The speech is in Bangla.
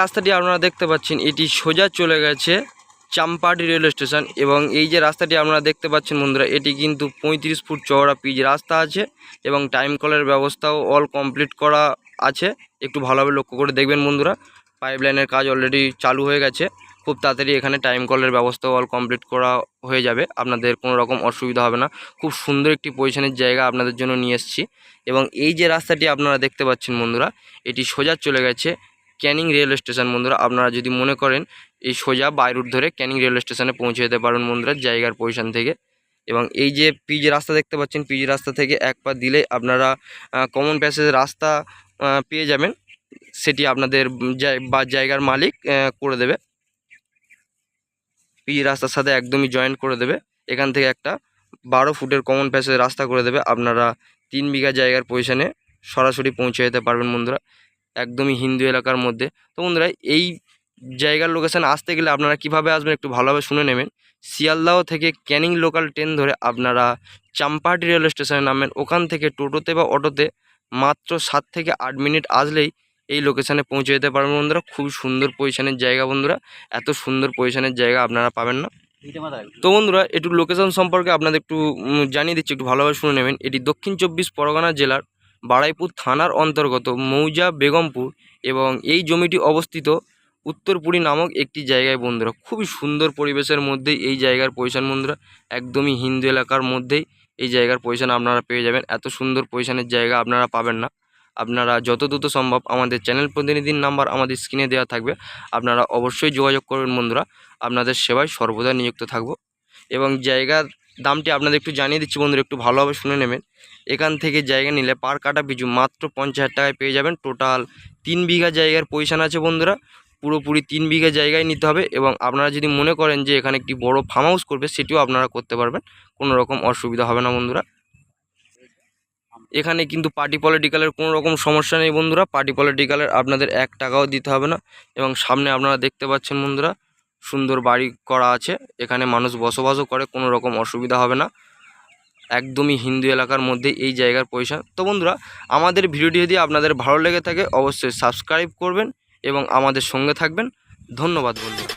রাস্তাটি আপনারা দেখতে পাচ্ছেন, এটি সোজা চলে গেছে চাম্পাটি রেলওয়ে স্টেশন এবং এই যে রাস্তাটি আপনারা দেখতে পাচ্ছেন বন্ধুরা, এটি কিন্তু পঁয়ত্রিশ ফুট চওড়া পিচ রাস্তা আছে এবং টাইম কলের ব্যবস্থাও অল কমপ্লিট করা আছে। একটু ভালোভাবে লক্ষ্য করে দেখবেন বন্ধুরা পাইপ লাইনের কাজ অলরেডি চালু হয়ে গেছে। খুব তাড়াতাড়ি এখানে টাইম কলের ব্যবস্থাও অল কমপ্লিট করা হয়ে যাবে, আপনাদের কোনো রকম অসুবিধা হবে না। খুব সুন্দর একটি পজিশনের জায়গা আপনাদের জন্য নিয়ে এসেছি এবং এই যে রাস্তাটি আপনারা দেখতে পাচ্ছেন বন্ধুরা, এটি সোজা চলে গেছে ক্যানিং রেল স্টেশন বন্ধুরা, আপনারা যদি মনে করেন এই সোজা বাইরুট ধরে ক্যানিং রেল স্টেশনে পৌঁছে যেতে পারবেন বন্ধুরা জায়গার পজিশন থেকে। এবং এই যে পিচ রাস্তা দেখতে পাচ্ছেন, পিচ রাস্তা থেকে এক পা দিলে আপনারা কমন প্যাসেজ রাস্তা পেয়ে যাবেন। সেটি আপনাদের বা জায়গার মালিক করে দেবে। পিচ রাস্তার সাথে একদমই জয়েন্ট করে দেবে। এখান থেকে একটা বারো ফুটের কমন প্যাসেজ রাস্তা করে দেবে। আপনারা তিন বিঘা জায়গার পজিশনে সরাসরি পৌঁছে যেতে পারবেন বন্ধুরা। একদমই হিন্দু এলাকার মধ্যে। তো বন্ধুরা, এই জায়গার লোকেশান আসতে গেলে আপনারা কীভাবে আসবেন একটু ভালোভাবে শুনে নেবেন। শিয়ালদাহ থেকে ক্যানিং লোকাল ট্রেন ধরে আপনারা চাম্পাহাটি রেল স্টেশনে নামবেন। ওখান থেকে টোটোতে বা অটোতে মাত্র সাত থেকে আট মিনিট আসলেই এই লোকেশানে পৌঁছে যেতে পারবেন বন্ধুরা। খুব সুন্দর পজিশনের জায়গা বন্ধুরা। এত সুন্দর পজিশনের জায়গা আপনারা পাবেন না। তো বন্ধুরা একটু লোকেশন সম্পর্কে আপনাদের একটু জানিয়ে দিচ্ছি, একটু ভালোভাবে শুনে নেবেন। এটি দক্ষিণ চব্বিশ পরগনা জেলার বাড়াইপুর থানার অন্তর্গত মৌজা, বেগমপুর এবং এই জমিটি অবস্থিত উত্তরপুরী নামক একটি জায়গায় বন্ধুরা। খুবই সুন্দর পরিবেশের মধ্যেই এই জায়গার পজিশন বন্ধুরা। একদমই হিন্দু এলাকার মধ্যেই এই জায়গার পজিশন আপনারা পেয়ে যাবেন। এত সুন্দর পজিশনের জায়গা আপনারা পাবেন না। আপনারা যত দ্রুত সম্ভব আমাদের চ্যানেল প্রতিনিধির নাম্বার আমাদের স্ক্রিনে দেওয়া থাকবে। আপনারা অবশ্যই যোগাযোগ করবেন বন্ধুরা। আপনাদের সেবায় সর্বদা নিযুক্ত থাকব। এবং জায়গার দামটি আপনাদের একটু জানিয়ে দিচ্ছি বন্ধুরা, একটু ভালোভাবে শুনে নেবেন। এখান থেকে জায়গা নিলে পার কাটা পিছু মাত্র পঞ্চাশ হাজার টাকায় পেয়ে যাবেন। টোটাল তিন বিঘা জায়গার পজিশন আছে বন্ধুরা, পুরোপুরি তিন বিঘা জায়গায় নিতে হবে এবং আপনারা যদি মনে করেন যে এখানে একটি বড় ফার্ম হাউস করবে, সেটিও আপনারা করতে পারবেন। কোনো রকম অসুবিধা হবে না বন্ধুরা। এখানে কিন্তু পার্টি পলিটিক্যালের কোনো রকম সমস্যা নেই বন্ধুরা। পার্টি পলিটিক্যালের আপনাদের এক টাকাও দিতে হবে না এবং সামনে আপনারা দেখতে পাচ্ছেন বন্ধুরা সুন্দর বাড়ি করা আছে। এখানে মানুষ বসবাসও করে, কোনো রকম অসুবিধা হবে না। একদমই হিন্দু এলাকার মধ্যে এই জায়গার পয়সা তো বন্ধুরা, আমাদের ভিডিওটি যদি আপনাদের ভালো লেগে থাকে, অবশ্যই সাবস্ক্রাইব করবেন এবং আমাদের সঙ্গে থাকবেন। ধন্যবাদ বন্ধুরা।